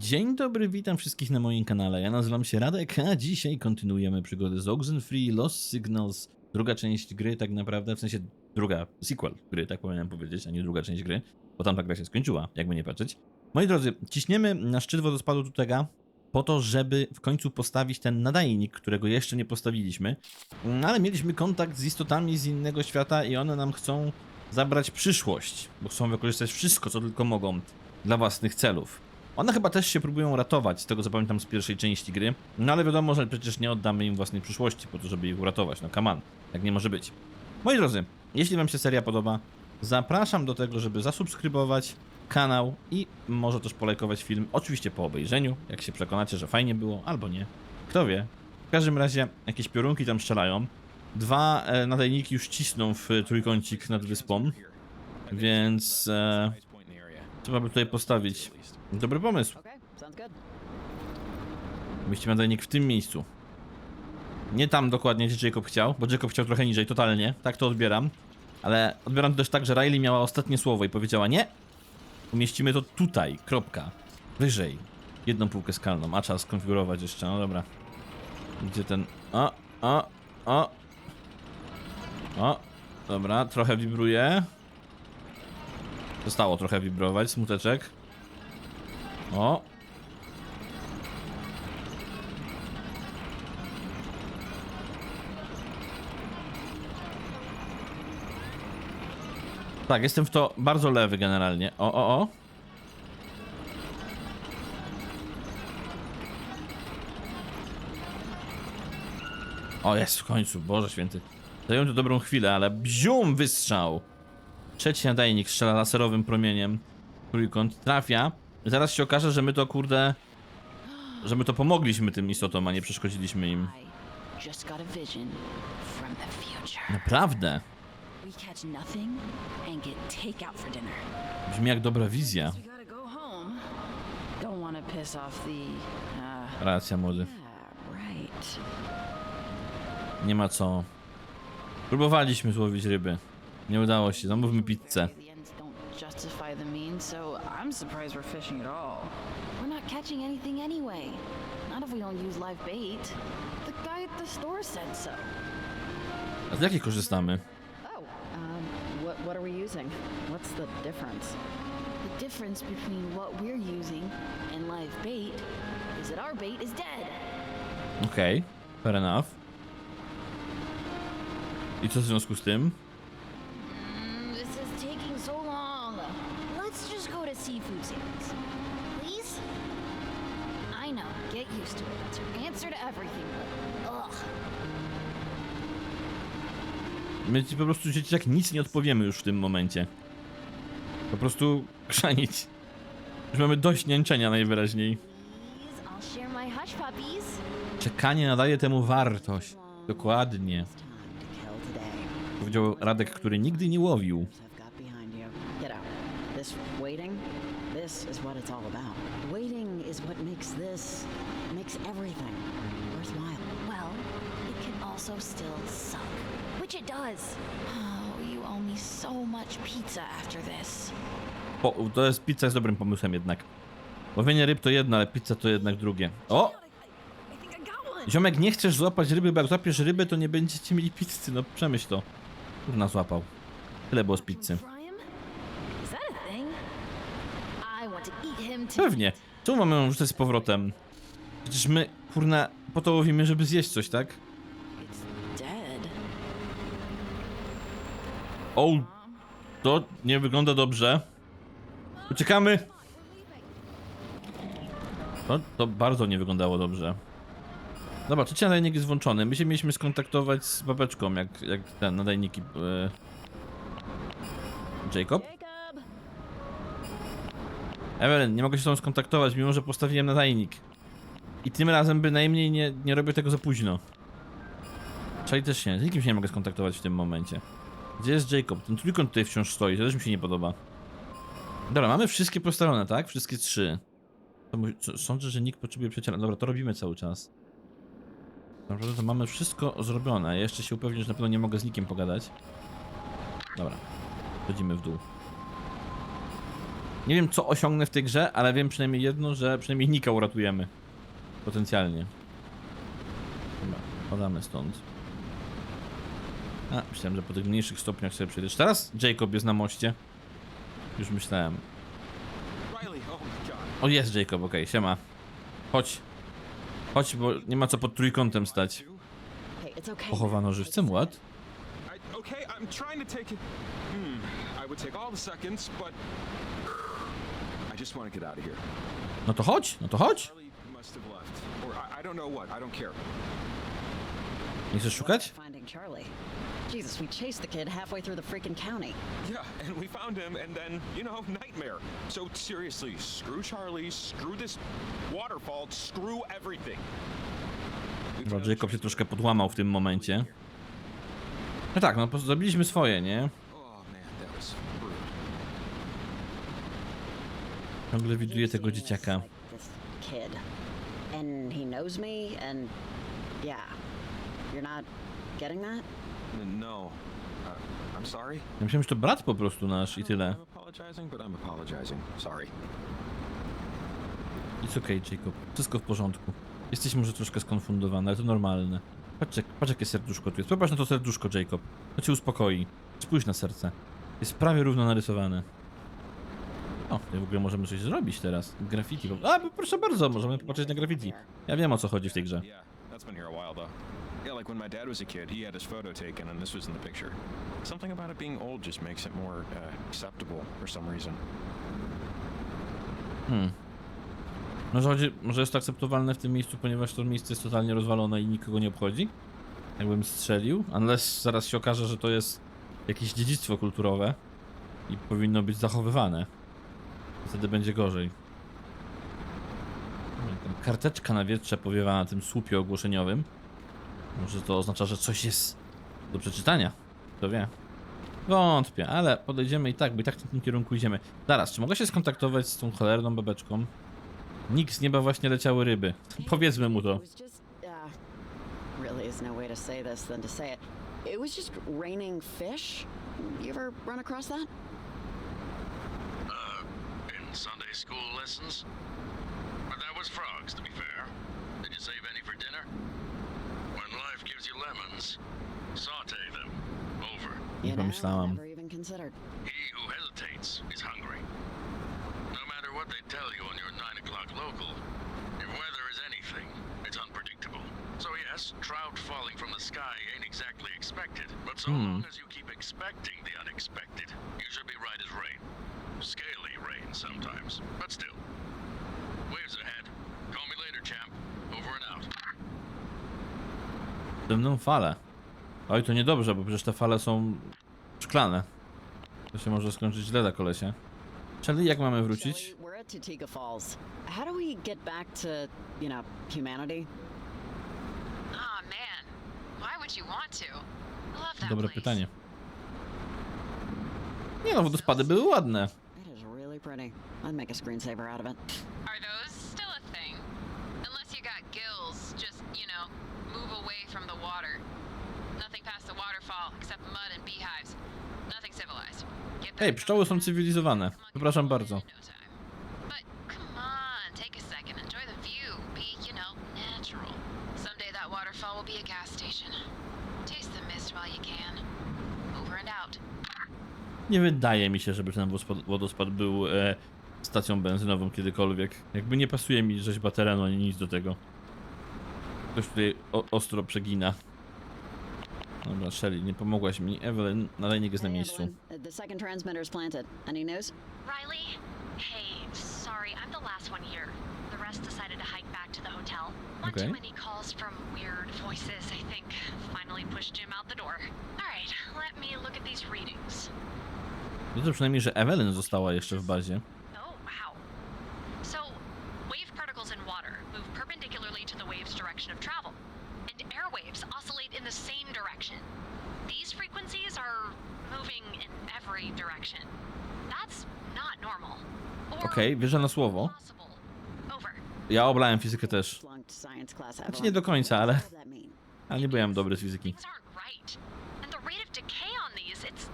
Dzień dobry, witam wszystkich na moim kanale. Ja nazywam się Radek, a dzisiaj kontynuujemy przygodę z Oxenfree Lost Signals. Druga część gry, tak naprawdę, w sensie druga, sequel gry, tak powinienem powiedzieć, a nie druga część gry, bo tamta gra się skończyła, jakby nie patrzeć. Moi drodzy, ciśniemy na szczyt wodospadu Tutega po to, żeby w końcu postawić ten nadajnik, którego jeszcze nie postawiliśmy. No, ale mieliśmy kontakt z istotami z innego świata i one nam chcą zabrać przyszłość, bo chcą wykorzystać wszystko, co tylko mogą dla własnych celów. One chyba też się próbują ratować, z tego co pamiętam z pierwszej części gry. No ale wiadomo, że przecież nie oddamy im własnej przyszłości po to, żeby ich uratować. No come on, tak nie może być. Moi drodzy, jeśli wam się seria podoba, zapraszam do tego, żeby zasubskrybować kanał i może też polajkować film. Oczywiście po obejrzeniu, jak się przekonacie, że fajnie było, albo nie. Kto wie. W każdym razie jakieś piorunki tam strzelają. Dwa e, nadajniki już cisną w trójkącik nad wyspą, więc e, trzeba by tutaj postawić. Dobry pomysł. Mieścimy nadajnik w tym miejscu. Nie tam dokładnie, gdzie Jacob chciał, bo Jacob chciał trochę niżej, totalnie. Tak to odbieram. Ale odbieram to też tak, że Riley miała ostatnie słowo i powiedziała nie. Umieścimy to tutaj, kropka. Wyżej. Jedną półkę skalną, a trzeba skonfigurować jeszcze, no dobra. Gdzie ten... O, o, o. O, dobra, trochę wibruje. Zostało trochę wibrować, smuteczek. O, Tak, jestem w to bardzo lewy generalnie. O, o, o. O, jest w końcu, Boże święty. Zajął to dobrą chwilę, ale bzium wystrzał. Trzeci nadajnik strzela laserowym promieniem. Trójkąt trafia. Zaraz się okaże, że my to kurde... Że my to pomogliśmy tym istotom, a nie przeszkodziliśmy im. Naprawdę. Brzmi jak dobra wizja. Uh, Racja, młody. Nie ma co. Próbowaliśmy złowić ryby. Nie udało się, zamówmy pizzę. Justify the means, so I'm surprised we're fishing at all. We're not catching anything anyway. Not if we don't use live bait. The guy at the store said so. A z jakiej korzystamy? Oh, Um, what, what are we using? What's the difference? The difference between what we're using and live bait is that our bait is dead. Okej, fair enough. I co w związku z tym? Mm, this is taking so long. Let's just seafood sales. Please? I know, get used to it. That's your answer to everything, ugh. My ci po prostu dzieciak nic nie odpowiemy już w tym momencie. Po prostu chrzanić. Już mamy dość niańczenia najwyraźniej. Please, I'll share my hush puppies. Czekanie nadaje temu wartość. Dokładnie. Powiedział Radek, który nigdy nie łowił. I've got behind you. Get out. This waiting, this is what it's all about. Waiting is what makes this, makes everything worthwhile. Well, it can also still suck. Which it does. Oh, you owe me so much pizza after this. Po, to jest pizza jest dobrym pomysłem jednak. Łowienie ryb to jedno, ale pizza to jednak drugie. O! Ziomek, nie chcesz złapać ryby, bo jak złapiesz rybę, to nie będziecie mieli pizzy. No przemyśl to. Kurna złapał. Tyle było z pizzy. Fry him? Is that a thing? I want to eat him too. Pewnie. Czemu mamy ją rzucać z powrotem? Przecież my, kurna, po to łowimy, żeby zjeść coś, tak? It's dead. O, to nie wygląda dobrze. Uciekamy! To, to bardzo nie wyglądało dobrze. Dobra, trzeci nadajnik jest włączony. My się mieliśmy skontaktować z babeczką, jak, jak ten nadajniki... E... Jacob? Evelyn, nie mogę się z tobą skontaktować, mimo że postawiłem nadajnik. I tym razem bynajmniej nie, nie robię tego za późno. Czyli też nie, z nikim się nie mogę skontaktować w tym momencie. Gdzie jest Jacob? Ten trójkąt tutaj wciąż stoi, to też mi się nie podoba. Dobra, mamy wszystkie postawione, tak? Wszystkie trzy. Sądzę, że nikt potrzebuje przyjaciela. Dobra, to robimy cały czas. Naprawdę to mamy wszystko zrobione. Jeszcze się upewnię, że na pewno nie mogę z nikim pogadać. Dobra. Chodzimy w dół. Nie wiem, co osiągnę w tej grze, ale wiem przynajmniej jedno, że przynajmniej Nika uratujemy. Potencjalnie. Dobra, padamy stąd. A, myślałem, że po tych mniejszych stopniach sobie przejdę. Czy teraz Jacob jest na moście? Już myślałem. O, jest Jacob, okej, siema. Chodź. Chodź, bo nie ma co pod trójkątem stać. Okay. Pochowano żywcem? I, okay, I'm trying to. Hmm. Just want to get out of here. No to chodź, no to chodź. Charlie must have left, or I, I don't know what. I don't care. Nie chcesz szukać? Finding Charlie. Jesus, we chased the kid halfway through the freaking county. Yeah, and we found him, and then you know, nightmare. So seriously, screw Charlie, screw this waterfall, screw everything. Jacob się troszkę podłamał w tym momencie. No tak, no po zrobiliśmy swoje, nie? Oh man, that was rude. Ciągle widuję tego dzieciaka. kid. And he knows me, and yeah. You're not getting that? N- No, uh, I'm sorry. Ja myślałem, że to brat po prostu nasz i tyle. Jest okej, Jacob. Wszystko w porządku. Jesteś może troszkę skonfundowany, ale to normalne. Patrz, patrz jakie serduszko tu jest. Popatrz na to serduszko, Jacob. To cię uspokoi. Spójrz na serce. Jest prawie równo narysowane. O, w ogóle możemy coś zrobić teraz. Graffiti. A, bo proszę bardzo, możemy popatrzeć na graffiti. Ja wiem o co chodzi w tej grze. Yeah, that's been here a while though. Yeah, like when my dad was a kid, he had his photo taken, and this was in the picture. Something about it being old just makes it more uh, acceptable for some reason. Hmm. Może, chodzi, może jest to akceptowalne w tym miejscu, ponieważ to miejsce jest totalnie rozwalone i nikogo nie obchodzi? Jakbym strzelił? Unless zaraz się okaże, że to jest jakieś dziedzictwo kulturowe i powinno być zachowywane. Wtedy będzie gorzej. Karteczka na wietrze powiewa na tym słupie ogłoszeniowym. Może to oznacza, że coś jest do przeczytania. Kto wie. Wątpię, ale podejdziemy i tak, bo i tak w tym kierunku idziemy. Zaraz, czy mogę się skontaktować z tą cholerną babeczką? Nikt z nieba właśnie leciały ryby. Powiedzmy mu to. Uh, really no to. It was just raining fish. You ever run across that? In Sunday school lessons? But that was frogs, to be fair. Did you save any for dinner? When life gives you lemons, saute them. Over. You know, pomyślałam. Never even considered. He who hesitates is hungry. No matter what they tell you on your 9 o'clock local, if weather is anything, it's unpredictable. So yes, trout falling from the sky ain't exactly expected, but so Hmm. long as you keep expecting the unexpected, you should be right as rain. Scaly rain sometimes, but still. Waves ahead. Call me later, champ. Over and out. Ze mną fale. Oj, to niedobrze, bo przecież te fale są szklane. To się może skończyć źle dla kolesia. Czyli jak mamy wrócić? Shelly, we're at Falls. How do we get back to, you know, humanity? Aw, man. Why would you want to? I love that Dobre pytanie. Nie no, wodospady były ładne. It is really pretty. I'd make a screensaver out of it. Are those still a thing? Unless you got gills, just, you know, move away from the water. Nothing past the waterfall except mud and beehives. Nothing civilized. Get back Ej, pszczoły są cywilizowane. Przepraszam bardzo. in no time. But come on, take a second, enjoy the view. Be, you know, natural. Someday that waterfall will be a gas station. Taste the mist while you can. Over and out. Nie wydaje mi się, żeby ten wodospad, był e, stacją benzynową kiedykolwiek. Jakby nie pasuje mi rzeźba terenu ani nic do tego. Ktoś tutaj o, ostro przegina. Dobra, Shelly, nie pomogłaś mi. Evelyn, nadajnik jest na miejscu. Evelyn, the second transmitter's planted. Any news? Riley? Hey, sorry, I'm the last one here. The rest decided to hike back to the hotel. One Okay. too many calls from weird voices, I think. Finally pushed Jim out the door. Alright, let me look at these readings. Widzę przynajmniej, że Evelyn została jeszcze w bazie. Oh, Okej, wierzę na słowo. Ja oblałem fizykę też. Znaczy nie do końca, ale, ale nie byłem dobry z fizyki. Things aren't right. And the rate of decay on these, it's.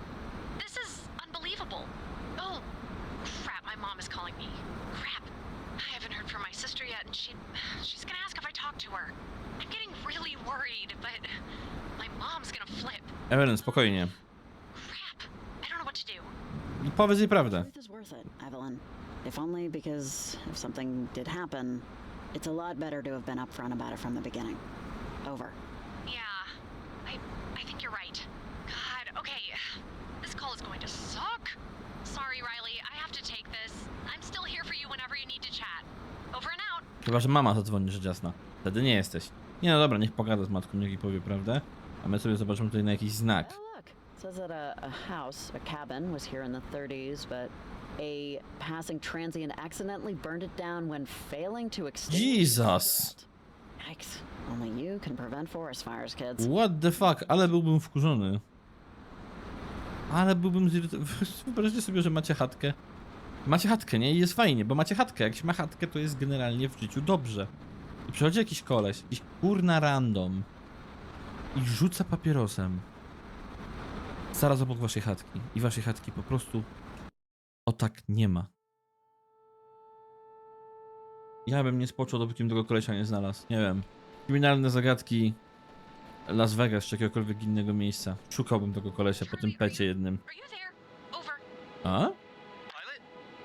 This is unbelievable. Oh, crap, my mom is yet, and she she's gonna ask if I talked to her. I'm getting really worried, but my mom's gonna flip. Evelyn, spokojnie. Crap. I don't know what to do. Powiedz jej prawdę. Truth is worth it, Evelyn. If only because if something did happen, it's a lot better to have been upfront about it from the beginning. Over. Yeah, I I think you're right. God, okay. This call is going to suck. Sorry, Riley. I have to take this. I'm still here for you whenever you need to chat. Over and out. Chyba, że mama zadzwoni rzecz jasna. Wtedy nie jesteś. Nie no dobra, niech pogada z matką, niech jej powie prawdę. A my sobie zobaczymy tutaj na jakiś znak. Says that a, a house, a cabin, was here in the 30s, but a passing transient accidentally burned it down when failing to extinguish. Jesus. Yikes. Only you can prevent forest fires, kids. What the fuck, ale byłbym wkurzony. Ale byłbym zirytowany. Wyobraźcie sobie, że macie chatkę. Macie chatkę, nie? I jest fajnie, bo macie chatkę. Jak się ma chatkę, to jest generalnie w życiu dobrze. I przychodzi jakiś koleś, jakiś kurna random i rzuca papierosem zaraz obok waszej chatki. I waszej chatki po prostu o tak nie ma. Ja bym nie spoczął, dopóki tego kolesia nie znalazł. Nie wiem. Kryminalne zagadki Las Vegas czy jakiegokolwiek innego miejsca. Szukałbym tego kolesia po tym pecie jednym. A?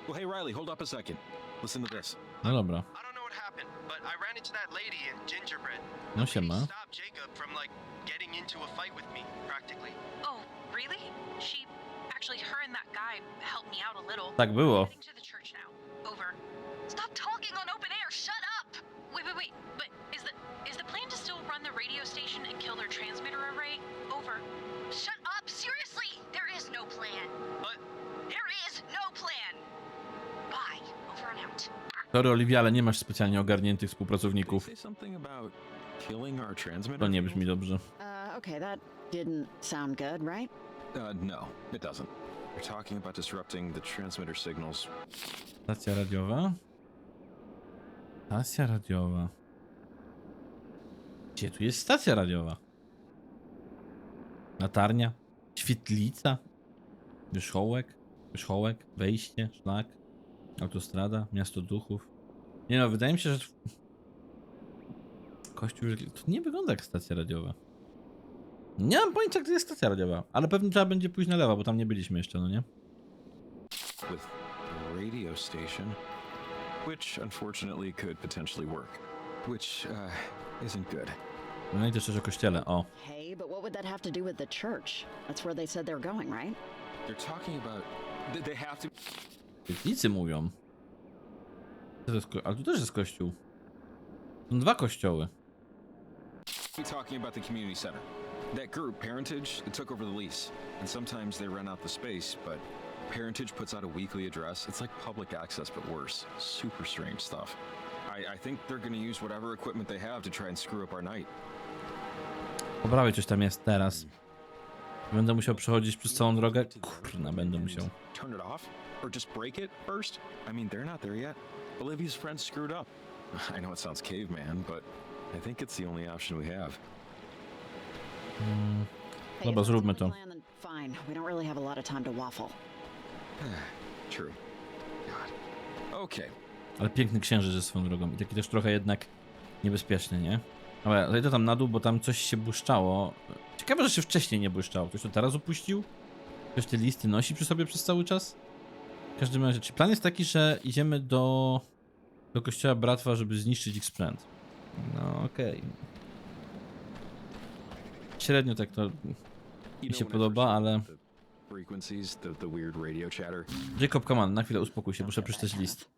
Pilot? Well, hey, Riley, hold up a second. Listen to this. No dobra. I don't know what happened, but I ran into that lady in gingerbread. No The lady siema. stopped Jacob from like getting into a fight with me, practically. Oh, really? She actually her and that guy helped me out a little. Tak było. Heading to the church now. Over. Stop talking on open air. Shut up. Wait, wait, wait. But is the is the plan to still run the radio station Sorry Oliwia, ale nie masz specjalnie ogarniętych współpracowników. To nie brzmi dobrze. Uh, okay, that didn't sound good, right? Uh, no, it doesn't. You're talking about disrupting the transmitter signals. Stacja radiowa. Stacja radiowa. Gdzie tu jest stacja radiowa? Latarnia? Świetlica? Wierzchołek? Wierzchołek? Wejście? Szlak? Autostrada? Miasto duchów? Nie no, wydaje mi się, że... Kościół... To nie wygląda jak stacja radiowa. Nie mam pojęcia, gdzie jest stacja radiowa, ale pewnie trzeba będzie pójść na lewo, bo tam nie byliśmy jeszcze, no nie? with radio station, which unfortunately could potentially work, which uh, isn't good. No i też o kościele, o. Hey, but what would that have to do with the church? That's where they said they're going, right? They're talking about th- they have to Świetlicy mówią. To jest ko- Ale tu też jest kościół. Są dwa kościoły. be talking about the community center. That group, Parentage, it took over the lease, and sometimes they rent out the space, but Parentage puts out a weekly address. It's like public access, but worse. Super strange stuff. I, I think they're going to use whatever equipment they have to try and screw up our night. Po prawej coś tam jest teraz. Będę musiał przechodzić przez całą drogę. Kurna, będę musiał. Turn it off? Or just break it first? I mean, they're not there yet. Olivia's friends screwed up. I know it sounds caveman, but I think it's the only option we have. Mm, Hey, Dobra, zróbmy the to. Fine. We don't really have a lot of time to waffle. True. God. Okay. Ale piękny księżyc jest swoją drogą. I taki też trochę jednak niebezpieczny, nie? Dobra, zejdę tam na dół, bo tam coś się błyszczało. Ciekawe, że się wcześniej nie błyszczało. Ktoś to teraz opuścił? Ktoś te listy nosi przy sobie przez cały czas? W każdym razie, czy plan jest taki, że idziemy do, do kościoła Bratwa, żeby zniszczyć ich sprzęt? No okej. Średnio tak to... Mi się podoba, ale... Jacob, come on, na chwilę uspokój się, muszę przeczytać list.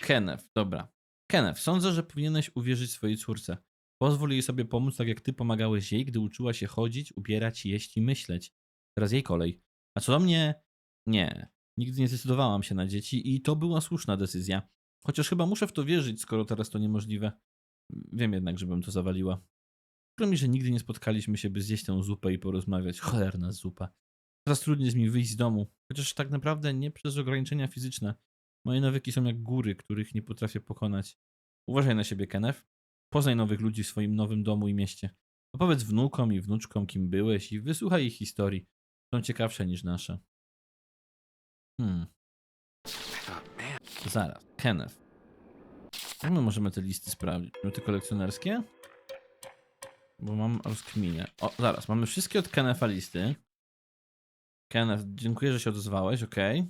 Kenneth, dobra. Kenneth, sądzę, że powinieneś uwierzyć swojej córce. Pozwól jej sobie pomóc, tak jak ty pomagałeś jej, gdy uczyła się chodzić, ubierać, jeść i myśleć. Teraz jej kolej. A co do mnie? Nie. Nigdy nie zdecydowałam się na dzieci i to była słuszna decyzja. Chociaż chyba muszę w to wierzyć, skoro teraz to niemożliwe. Wiem jednak, żebym to zawaliła. Przykro mi, że nigdy nie spotkaliśmy się, by zjeść tę zupę i porozmawiać. Cholerna zupa. Teraz trudniej jest mi wyjść z domu. Chociaż tak naprawdę nie przez ograniczenia fizyczne. Moje nawyki są jak góry, których nie potrafię pokonać. Uważaj na siebie, Kenneth. Poznaj nowych ludzi w swoim nowym domu i mieście. Opowiedz wnukom i wnuczkom, kim byłeś i wysłuchaj ich historii. Są ciekawsze niż nasze. Hmm, zaraz. Kenneth. Jak my możemy te listy sprawdzić? Te kolekcjonerskie? Bo mam rozkminę. O, zaraz, mamy wszystkie od Kenefa listy. Kenneth, dziękuję, że się odezwałeś, okej.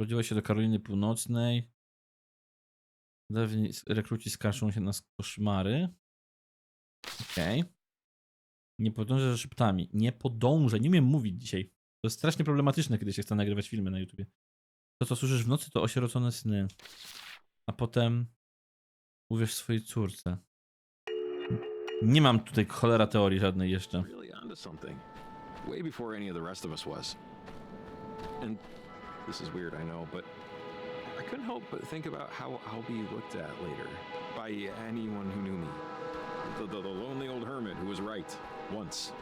Urodziłeś się do Karoliny Północnej. Dawniej rekruci skarżą się na koszmary. Okej. Nie podążę za szeptami. Nie podążę, nie umiem mówić dzisiaj. To jest strasznie problematyczne, kiedy się chce nagrywać filmy na YouTubie. To, co słyszysz w nocy, to osierocone sny. A potem uwierz swojej córce. Nie mam tutaj cholera teorii żadnej jeszcze. Way before any of the rest of us was. And this is weird, I know, but I couldn't help but think about how I'll be looked at later by anyone who knew me. The, the, the lonely old hermit who was right once.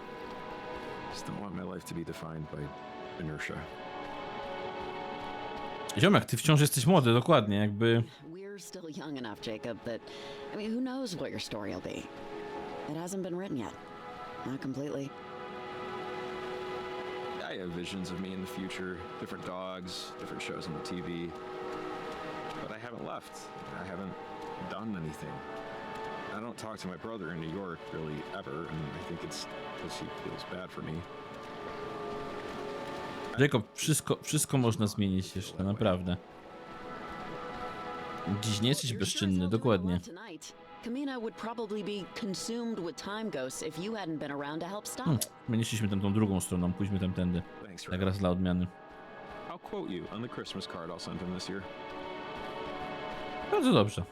Just don't want my life to be defined by inertia. Ziomek, ty wciąż jesteś młody, dokładnie, jakby... We're still young enough, Jacob, that, I mean, who knows what your story will be? It hasn't been written yet. Not completely. I have visions of me in the future, different dogs, different shows on the TV. But I haven't left. I haven't done anything. I don't talk to my brother in New York really ever, and I think it's because he feels bad for me. Jacob, wszystko, wszystko można zmienić jeszcze, naprawdę. Dziś nie jesteś bezczynny, dokładnie. Kamina would probably be consumed with time ghosts if you hadn't been around to help stop Hmm, it. my nie szliśmy tam tą drugą stroną, pójdźmy tamtędy. Thanks, Tak raz dla odmiany. I'll quote you on the Christmas card I'll send him this year. Bardzo dobrze.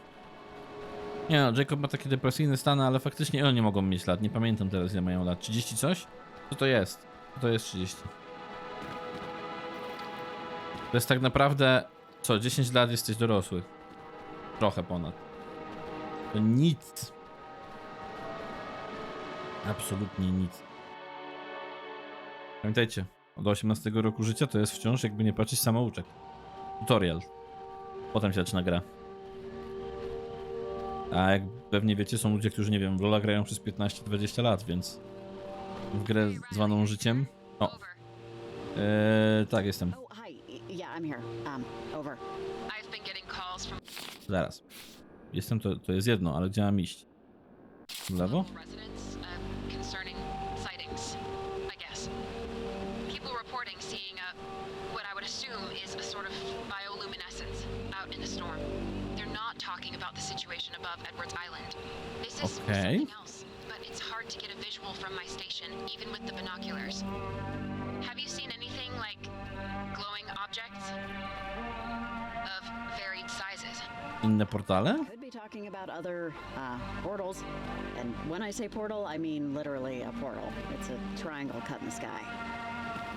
Nie no, Jacob ma takie depresyjne stany, ale faktycznie oni mogą mieć lat. Nie pamiętam teraz, ile mają lat. 30 coś? Co to jest? Co to jest 30? To jest tak naprawdę... Co, 10 lat jesteś dorosły. Trochę ponad. To nic. Absolutnie nic. Pamiętajcie, od 18 roku życia to jest wciąż, jakby nie patrzeć, samouczek. Tutorial. Potem się zaczyna gra. A jak pewnie wiecie, są ludzie, którzy nie wiem, w Lola grają przez 15-20 lat, więc w grę zwaną życiem. O, Over. eee, tak jestem. Oh, hi. Yeah, I'm here. Um, over. I've been getting calls from Zaraz. Jestem to, to jest jedno, ale gdzie mam iść? W lewo? residents talking about the situation above Edwards Island. This is Okay. something else, but it's hard to get a visual from my station, even with the binoculars. Have you seen anything like glowing objects of varied sizes? Inne portale? Could be talking about other uh, portals. And when I say portal, I mean literally a portal. It's a triangle cut in the sky.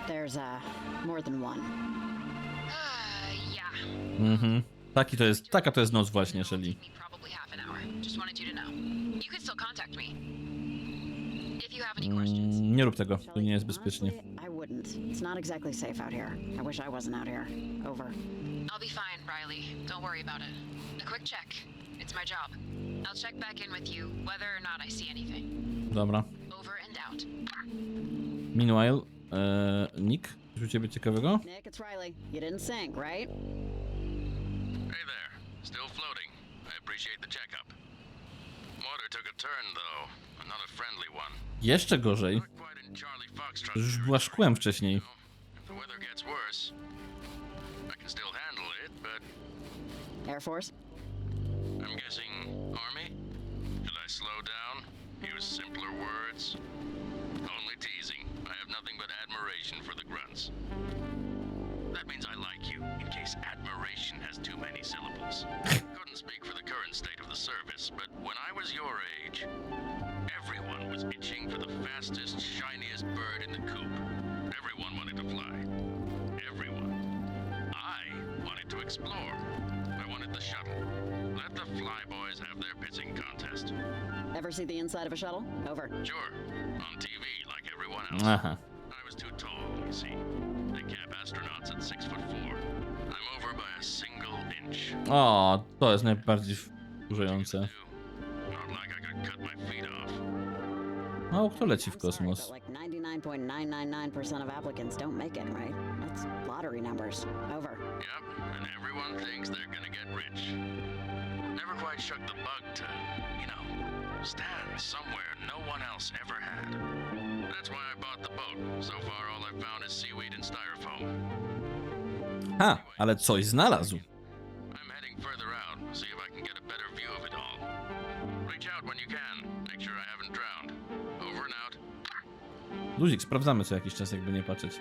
There's uh, more than one. Uh, yeah. Mhm. Taki to jest, taka to jest noc właśnie, Shelly. Mm, nie rób tego, to nie jest bezpiecznie. honestly, I wouldn't. It's not exactly safe out here. I wish I wasn't out here. Over. I'll be fine, Riley. Don't worry about it. A quick check. It's my job. I'll check back in with you whether or not I see anything. Dobra. Over and out. Meanwhile, eee, Nick, coś u ciebie ciekawego? Nick, it's Riley. You didn't sink, right? Hey there. Still floating. I appreciate the checkup. Water took a turn, though. Not a friendly one. Jeszcze gorzej. Not quite in Charlie Foxtrot. To już była szkłem wcześniej. If the weather gets worse, I can still handle it, but Air Force? I'm guessing Army? Should I slow down? Use simpler words? Only teasing. I have nothing but admiration for the grunts. That means I like you, in case admiration has too many syllables. Couldn't speak for the current state of the service, but when I was your age, everyone was itching for the fastest, shiniest bird in the coop. Everyone wanted to fly. Everyone. I wanted to explore. I wanted the shuttle. Let the flyboys have their pitching contest. Ever see the inside of a shuttle? Over. Sure, on TV like everyone else. Aha. I was too tall, you see. They astronauts at six foot four. I'm over by a single inch. O, to jest najbardziej wkurzające. Do. Not like I could cut my feet off. Mało kto leci w I'm kosmos. like 99.999% of applicants don't make it, right? That's lottery numbers. Over. Yep, and everyone thinks they're gonna get rich. Never quite I chuck the bug to, you know, stand somewhere no one else ever had. That's why I bought the boat. So far, all I've found is seaweed and styrofoam. Ha, ale coś znalazł. I'm heading further out, see if I can get a better view of it all. Reach out when you can. Make sure I haven't drowned. Over and out. Luzik, sprawdzamy co jakiś czas, jakby nie patrzeć.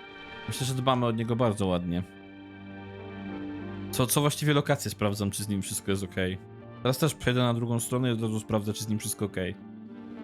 Myślę, że dbamy od niego bardzo ładnie. Co, co właściwie lokacje sprawdzam, czy z nim wszystko jest ok. Teraz też przejdę na drugą stronę i od razu sprawdzę, czy z nim wszystko ok.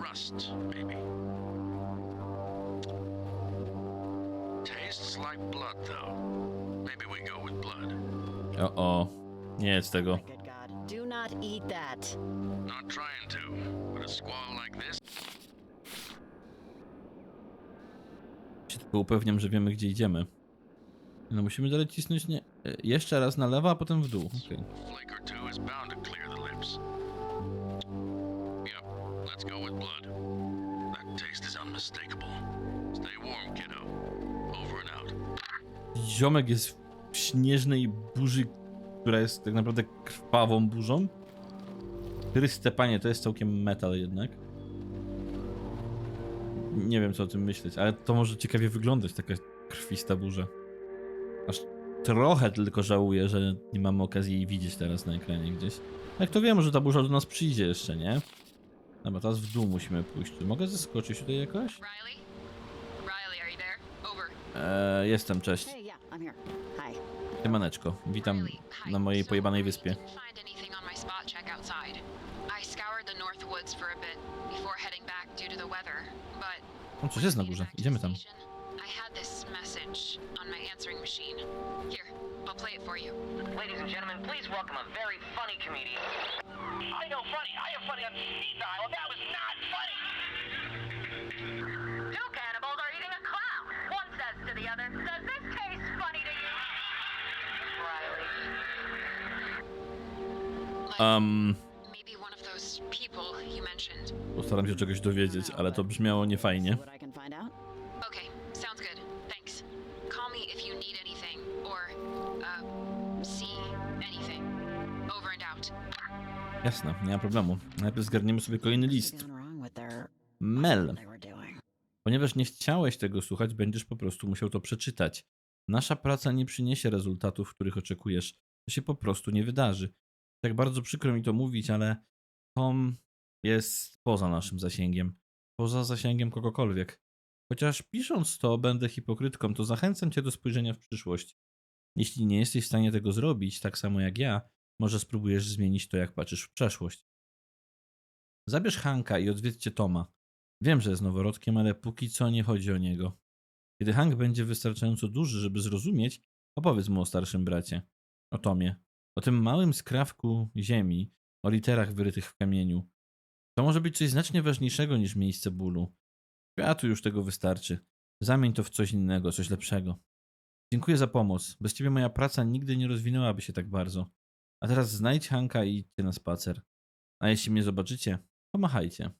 Rust, maybe. Tastes like blood, though. Maybe we go with blood. O, o. Nie jest tego. My good God. Do not eat that. Not trying to, but a squall like this Się tylko upewniam, że wiemy, gdzie idziemy. No musimy dalej cisnąć nie... e, Jeszcze raz na lewo, a potem w dół. Okej. Let's go with blood. That taste is unmistakable. Stay warm, kiddo. Over and out. Ziomek jest w śnieżnej burzy, która jest tak naprawdę krwawą burzą. Chryste panie, to jest całkiem metal jednak. Nie wiem co o tym myśleć, ale to może ciekawie wyglądać, taka krwista burza. Aż trochę tylko żałuję, że nie mamy okazji jej widzieć teraz na ekranie gdzieś. Jak to wiem, może ta burza do nas przyjdzie jeszcze, nie? Dobra, teraz w dół musimy pójść. Czy mogę zeskoczyć tutaj jakoś? Riley? Riley, are you there? Over. Eee, jestem, cześć. Hey, yeah, I'm here. Hi. Siemaneczko, witam na mojej pojebanej wyspie. O, coś jest na górze, idziemy tam. I had this message on my answering machine. Here, I'll play it for you. Ladies and gentlemen, please welcome a very funny comedian. I know funny. I am funny on speed dial. That was not funny. Two cannibals are eating a clown. One says to the other, Does this taste funny to you? Riley. Um, maybe one of those people you mentioned. postaram się czegoś dowiedzieć, ale to brzmiało niefajnie. Jasne, nie ma problemu. Najpierw zgarniemy sobie kolejny list. Mel. Ponieważ nie chciałeś tego słuchać, będziesz po prostu musiał to przeczytać. Nasza praca nie przyniesie rezultatów, których oczekujesz. To się po prostu nie wydarzy. Tak bardzo przykro mi to mówić, ale Tom jest poza naszym zasięgiem. Poza zasięgiem kogokolwiek. Chociaż pisząc to będę hipokrytką, to zachęcam cię do spojrzenia w przyszłość. Jeśli nie jesteś w stanie tego zrobić, tak samo jak ja, może spróbujesz zmienić to, jak patrzysz w przeszłość. Zabierz Hanka i odwiedźcie Toma. Wiem, że jest noworodkiem, ale póki co nie chodzi o niego. Kiedy Hank będzie wystarczająco duży, żeby zrozumieć, opowiedz mu o starszym bracie, o Tomie, o tym małym skrawku ziemi, o literach wyrytych w kamieniu. To może być coś znacznie ważniejszego niż miejsce bólu. Światu już tego wystarczy. Zamień to w coś innego, coś lepszego. Dziękuję za pomoc. Bez ciebie moja praca nigdy nie rozwinęłaby się tak bardzo. A teraz znajdź Hanka i idźcie na spacer. A jeśli mnie zobaczycie, pomachajcie.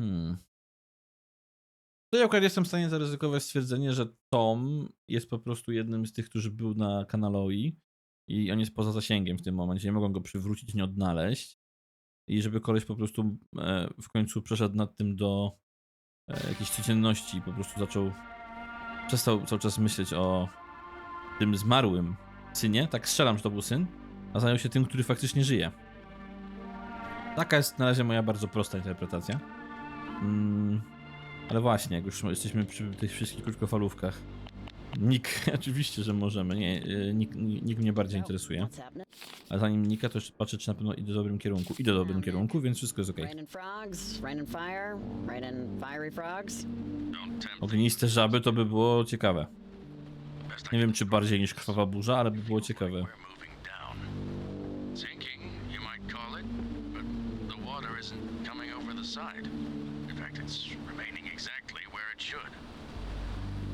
Hmm. Tutaj akurat jestem w stanie zaryzykować stwierdzenie, że Tom jest po prostu jednym z tych, którzy był na kanale OI i on jest poza zasięgiem w tym momencie. Nie mogą go przywrócić, nie odnaleźć. I żeby koleś po prostu e, w końcu przeszedł nad tym do e, jakiejś codzienności i po prostu zaczął, przestał cały czas myśleć o tym zmarłym synie. Tak strzelam, że to był syn, a zajął się tym, który faktycznie żyje. Taka jest na razie moja bardzo prosta interpretacja. Mm, ale właśnie, jak już jesteśmy przy tych wszystkich krótkofalówkach. Nick, oczywiście, że możemy. Nie, y, Nick, Nick mnie bardziej interesuje. Ale zanim Nika, to jeszcze patrzę, czy na pewno idę w dobrym kierunku. Idę w dobrym kierunku, więc wszystko jest ok. Tempt Ogniste żaby to by było ciekawe. Nie wiem, czy bardziej niż krwawa burza, ale by było ciekawe. We're moving down. Sinking, you might call it, but the water isn't coming over the side. In fact, it's remaining exactly where it should.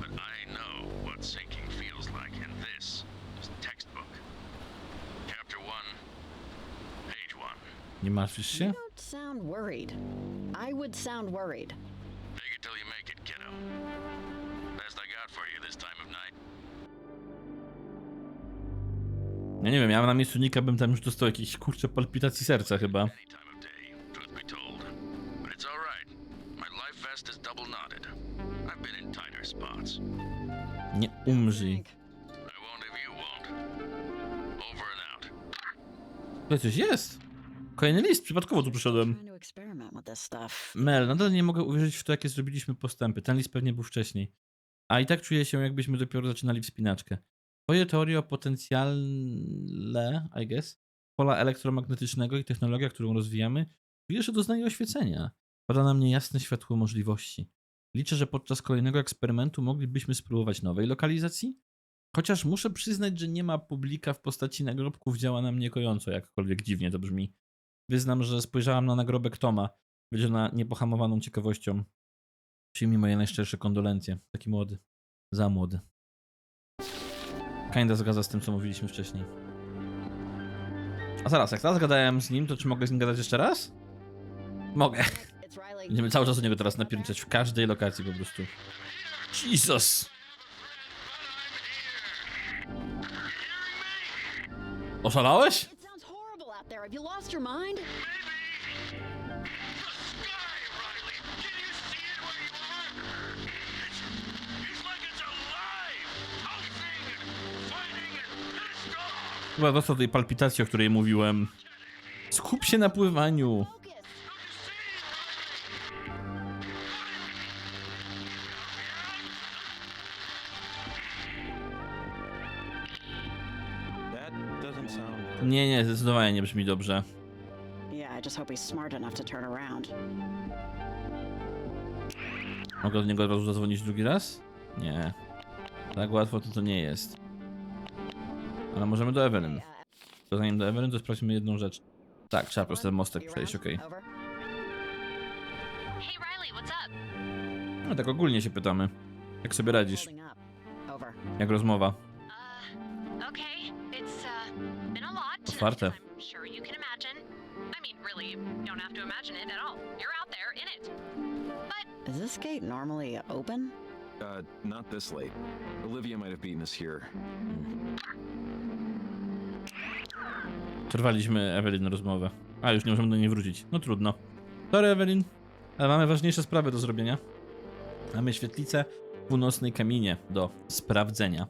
But I know what sinking feels like, and this is textbook. Chapter 1, page 1. Nie martwisz się? sound worried. I would sound worried. Take it till you make it, kiddo. Ja nie wiem, ja na miejscu Nika bym tam już dostał jakiejś kurczę palpitacji serca chyba. Nie umrzyj. To coś jest. Kolejny list, przypadkowo tu przyszedłem. Mel, nadal nie mogę uwierzyć w to, jakie zrobiliśmy postępy. Ten list pewnie był wcześniej. A i tak czuję się, jakbyśmy dopiero zaczynali wspinaczkę. Twoje teorie o potencjale, I guess, pola elektromagnetycznego i technologia, którą rozwijamy, czuję, że doznaje oświecenia. Pada na mnie jasne światło możliwości. Liczę, że podczas kolejnego eksperymentu moglibyśmy spróbować nowej lokalizacji. Chociaż muszę przyznać, że nie ma publika w postaci nagrobków działa na mnie kojąco, jakkolwiek dziwnie to brzmi. Wyznam, że spojrzałam na nagrobek Toma, wydzielona niepohamowaną ciekawością. Przyjmij moje najszczersze kondolencje. Taki młody. Za młody. Kinda zgadza z tym, co mówiliśmy wcześniej. A zaraz, jak teraz gadałem z nim, to czy mogę z nim gadać jeszcze raz? Mogę. Będziemy cały czas do niego teraz napierniczać w każdej lokacji po prostu. Jesus! Oszalałeś? Chyba dostał tej palpitacji, o której mówiłem. Skup się na pływaniu. Nie, nie, zdecydowanie nie brzmi dobrze. Mogę do niego od razu zadzwonić drugi raz? Nie. Tak łatwo to to nie jest. Ale możemy do Evelyn. To zanim do Evelyn, to sprawdźmy jedną rzecz. Tak, trzeba po prostu ten mostek przejść, okej. Over. Hey Riley, what's up? No tak ogólnie się pytamy. Jak sobie radzisz? Jak rozmowa? Uh, okay. Uh. Otwarte. Is this gate normally open? Uh, not this late. Olivia might have beaten us here. Przerwaliśmy Evelyn rozmowę. A, już nie możemy do niej wrócić. No trudno. Sorry, Evelyn. Ale mamy ważniejsze sprawy do zrobienia. Mamy świetlicę w północnej kaminie do sprawdzenia.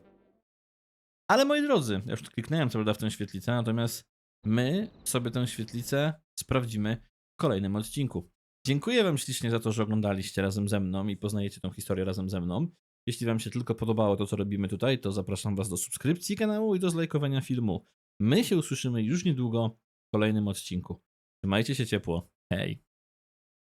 Ale moi drodzy, ja już kliknąłem co prawda w tę świetlicę, natomiast my sobie tę świetlicę sprawdzimy w kolejnym odcinku. Dziękuję wam ślicznie za to, że oglądaliście razem ze mną i poznajecie tą historię razem ze mną. Jeśli wam się tylko podobało to, co robimy tutaj, to zapraszam was do subskrypcji kanału i do zlajkowania filmu. My się usłyszymy już niedługo w kolejnym odcinku. Trzymajcie się ciepło. Hej.